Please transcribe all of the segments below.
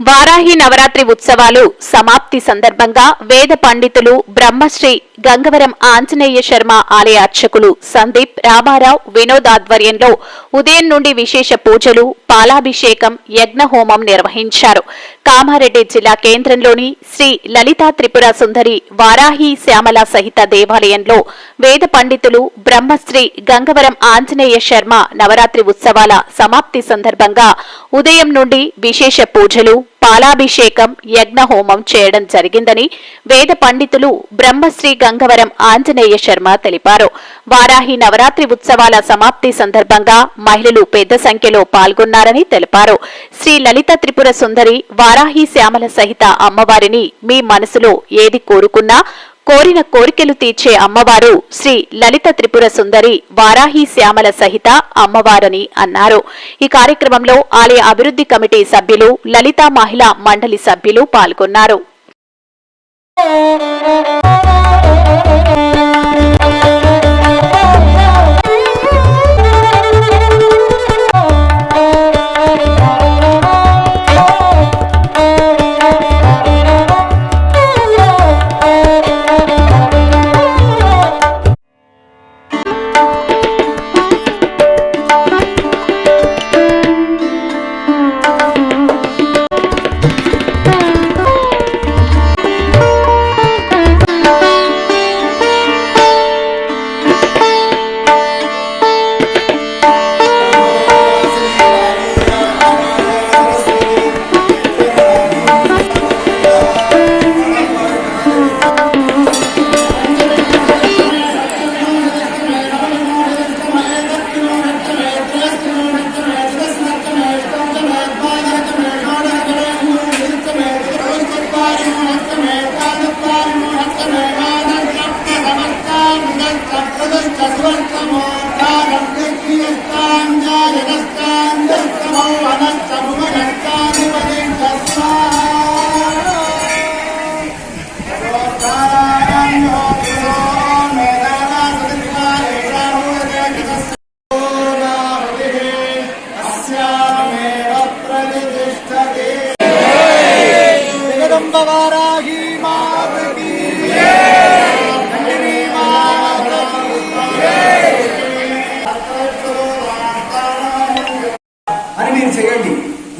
వారాహి నవరాత్రి ఉత్సవాలు సమాప్తి సందర్భంగా వేద పండితులు బ్రహ్మశ్రీ గంగవరం ఆంజనేయ శర్మ ఆలయ అర్చకులు సందీప్ రామారావు వినోద్ ఆధ్వర్యంలో ఉదయం నుండి విశేష పూజలు పాలాభిషేకం యజ్ఞహోమం నిర్వహించారు. కామారెడ్డి జిల్లా కేంద్రంలోని శ్రీ లలితా త్రిపుర సుందరి వారాహి శ్యామల సహిత దేవాలయంలో వేద పండితులు బ్రహ్మశ్రీ గంగవరం ఆంజనేయ శర్మ నవరాత్రి ఉత్సవాల సమాప్తి సందర్భంగా ఉదయం నుండి విశేష పూజలు పాలాభిషేకం యజ్ఞహోమం చేయడం జరిగిందని వేద పండితులు బ్రహ్మశ్రీ గంగవరం ఆంజనేయ శర్మ తెలిపారు. వారాహి నవరాత్రి ఉత్సవాల సమాప్తి సందర్భంగా మహిళలు పెద్ద సంఖ్యలో పాల్గొన్నారని తెలిపారు. శ్రీ లలిత త్రిపుర సుందరి వారాహి శ్యామల సహిత అమ్మవారిని మీ మనసులో ఏది కోరుకున్నా కోరిన కోరికలు తీర్చే అమ్మవారు శ్రీ లలిత త్రిపుర సుందరి వారాహి శ్యామల సహిత అమ్మవారని అన్నారు. ఈ కార్యక్రమంలో ఆలయ అభివృద్ధి కమిటీ సభ్యులు లలితా మహిళా మండలి సభ్యులు పాల్గొన్నారు.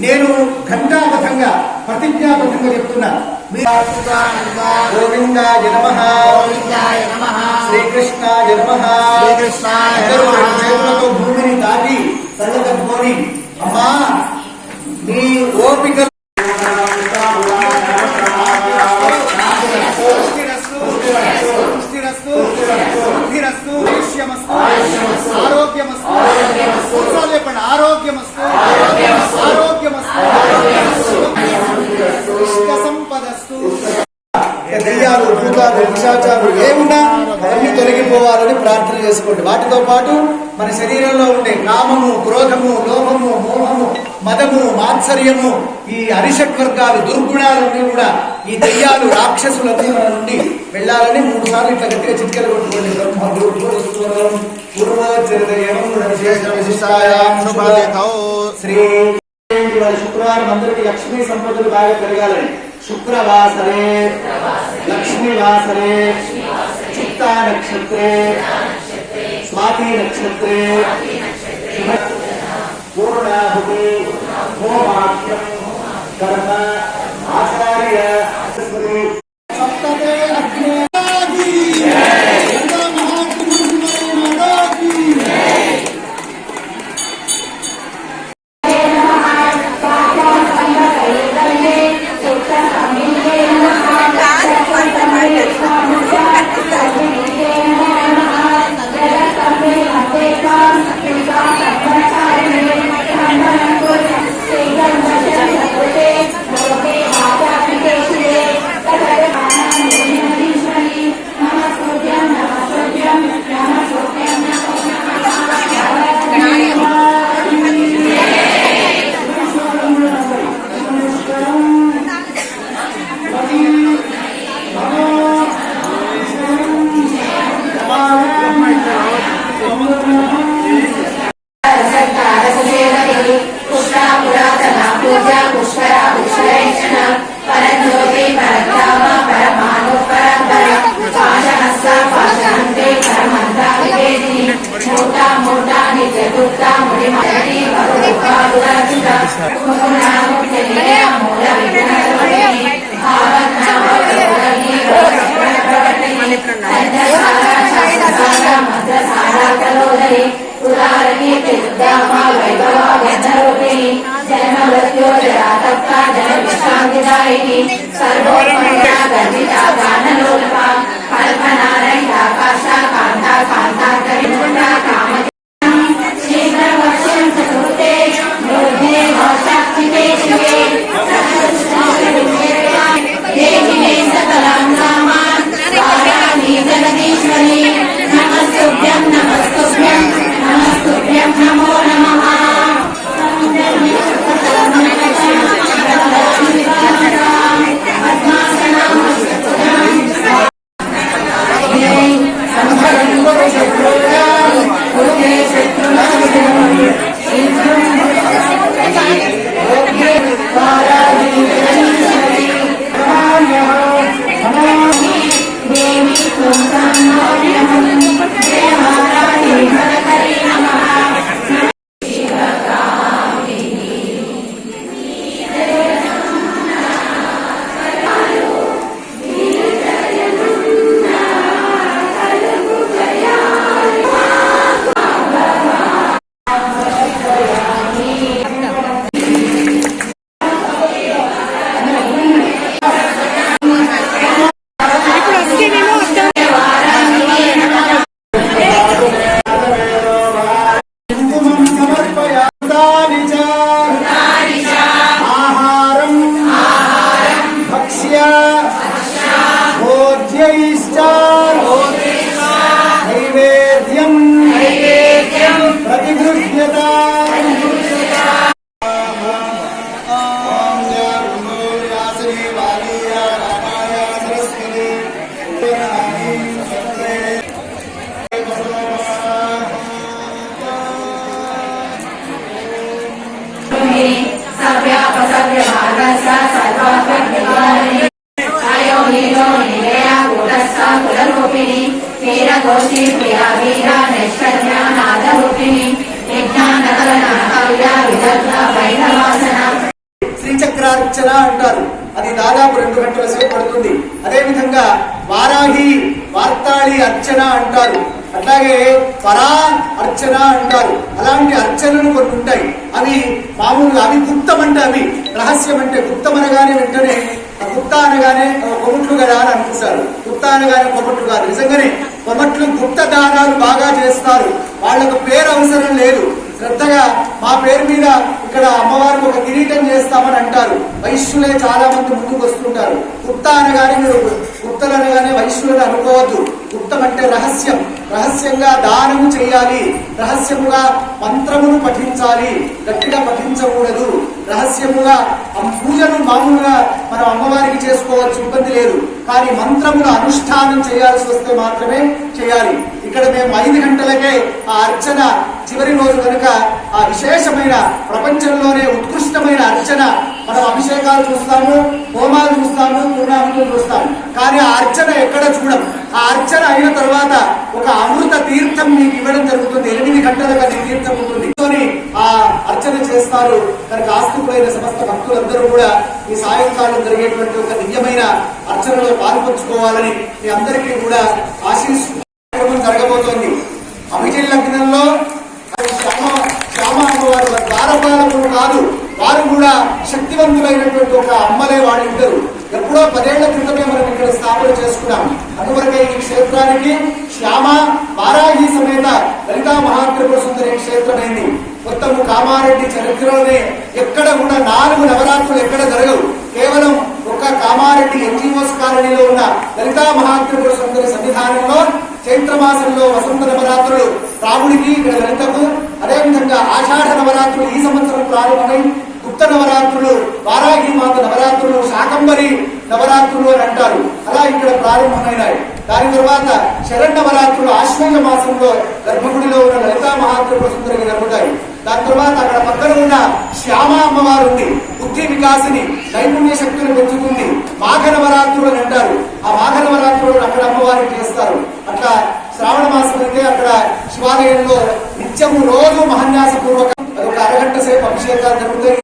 నేను ఘంటాపథంగా ప్రతిజ్ఞాపథంగా చెప్తున్నా. మీరు గోవిందాయ నమ. శ్రీకృష్ణాయ నమ. చేతులతో భూమిని దాటి తల్ల అమ్మా దెయ్యాలు భూతాలు ఏమున్నా అవన్నీ తొలగిపోవాలని ప్రార్థన చేసుకోండి. వాటితో పాటు మన శరీరంలో ఉండే కామము క్రోధము లోభము మోహము మదము మాత్సర్యము ఈ అరిషట్ వర్గాలు దుర్గుణాలన్నీ కూడా ఈ దెయ్యాలు రాక్షసులన్నీ మన నుండి వెళ్ళాలని మూడు సార్లు ఇట్లా గట్టిగా చిట్కలు కొట్టుకోండి. బ్రహ్మ శ్రీ శుక్రవారం అందరికీ లక్ష్మీ సంపదలు బాగా పెరగాలని. शुक्रवासरे लक्ष्मीवासरे चित्ता नक्षत्रे स्वाति नक्षत्रे पूर्णाहुति होमाख्यं कर्मा అంటారు. అట్లాగే పరా అర్చన అంటారు. అలాంటి అర్చనలు కొన్ని ఉంటాయి. అవి మామూలుగా అవి గుప్తం అంటే అవి రహస్యం అంటే గుప్తం అనగానే వెంటనే ఆ గుప్త అనగానే కొమట్లు కదా అని అనిపిస్తారు గుప్త అనగానే కొమట్లు కాదు. నిజంగానే కొమట్లు గుప్త దానాలు బాగా చేస్తారు. వాళ్ళకు పేరు అవసరం లేదు. శ్రద్ధగా మా పేరు మీద ఇక్కడ అమ్మవారికి ఒక కిరీటం చేస్తామని అంటారు. వైశ్యులే చాలా మంది ముందుకు వస్తుంటారు. గుప్త అనగానే మీరు గుప్తలు అనగానే వైశ్యులను అనుకోవద్దు. గుప్తం అంటే రహస్యం. రహస్యంగా దానము చేయాలి. రహస్యముగా మంత్రమును పఠించాలి. గట్టిగా పఠించకూడదు. రహస్యముగా పూజను మామూలుగా మనం అమ్మవారి చేసుకోవచ్చు ఇబ్బంది లేదు. కానీ మంత్రమును అనుష్ఠానం చేయాల్సి వస్తే మాత్రమే చేయాలి. ఇక్కడ మేము ఐదు గంటలకే ఆ అర్చన చివరి రోజు కనుక ఆ విశేషమైన ప్రపంచంలోనే ఉత్కృష్టమైన అర్చన మనం అభిషేకాలు చూస్తాము హోమాలు చూస్తాము పూర్ణాహుతులు చూస్తాము. కానీ ఆ అర్చన ఎక్కడ చూడం? ఆ అర్చన అయిన తర్వాత ఒక అమృత తీర్థం మీకు ఇవ్వడం జరుగుతుంది. ఎనిమిది గంటలకు అది తీర్థం ఉంటుంది. అర్చన చేస్తారు. కనుక ఆస్తిపోయిన సమస్త భక్తులందరూ కూడా ఈ సాయంకాలం జరిగేటువంటి ఒక దివ్యమైన అర్చనలో పాల్పంచుకోవాలని మీ అందరికీ కూడా ఆశీస్సు జరగబోతోంది. అభిజయ లగ్నంలో కాదు వారు కూడా శక్తివంతులైనటువంటి ఒక అమ్మలే వాడింటారు ఎప్పుడో పదేళ్ళ క్రితమే మనం ఇక్కడ స్థాపన చేసుకున్నాం. అందువరకే ఈ క్షేత్రానికి శ్యామ బారాహి సమేత లలితా మహాత్రిపుర సుందరి క్షేత్రమైంది. మొత్తము కామారెడ్డి చరిత్రలోనే ఎక్కడ కూడా నాలుగు నవరాత్రులు ఎక్కడ జరగవు. కేవలం ఒక్క కామారెడ్డి ఎన్జిఓస్ కాలనీలో ఉన్న లలితా మహాత్ముడు సుందరి సన్నిధానంలో చైత్ర మాసంలో వసంత నవరాత్రులు రాముడికి ఇక్కడ లలితకు అదేవిధంగా ఆషాఢ నవరాత్రులు ఈ సంవత్సరం ప్రారంభమై గుప్త నవరాత్రులు వారాహి మాత నవరాత్రులు శాకంబరి నవరాత్రులు అని అంటారు. అలా ఇక్కడ ప్రారంభమైనాయి. దాని తర్వాత శరణ్ నవరాత్రులు ఆశ్వీజ మాసంలో గర్భగుడిలో ఉన్న లలితా మహాత్మ సుందరికి జరుగుతాయి దాని తర్వాత అక్కడ పక్కన ఉన్న శ్యామ అమ్మవారు ఉంది బుద్ధి వికాసిని నైపుణ్య శక్తులు పెంచుతుంది. మాఘ నవరాత్రులు అని అంటారు. ఆ మాఘ నవరాత్రులు అక్కడ అమ్మవారిని చేస్తారు. అట్లా శ్రావణ మాసం అయితే అక్కడ శివాలయంలో నిత్యము రోజు మహన్యాస పూర్వక ఒక అరగంట సేపు అభిషేకాలు జరుగుతాయి.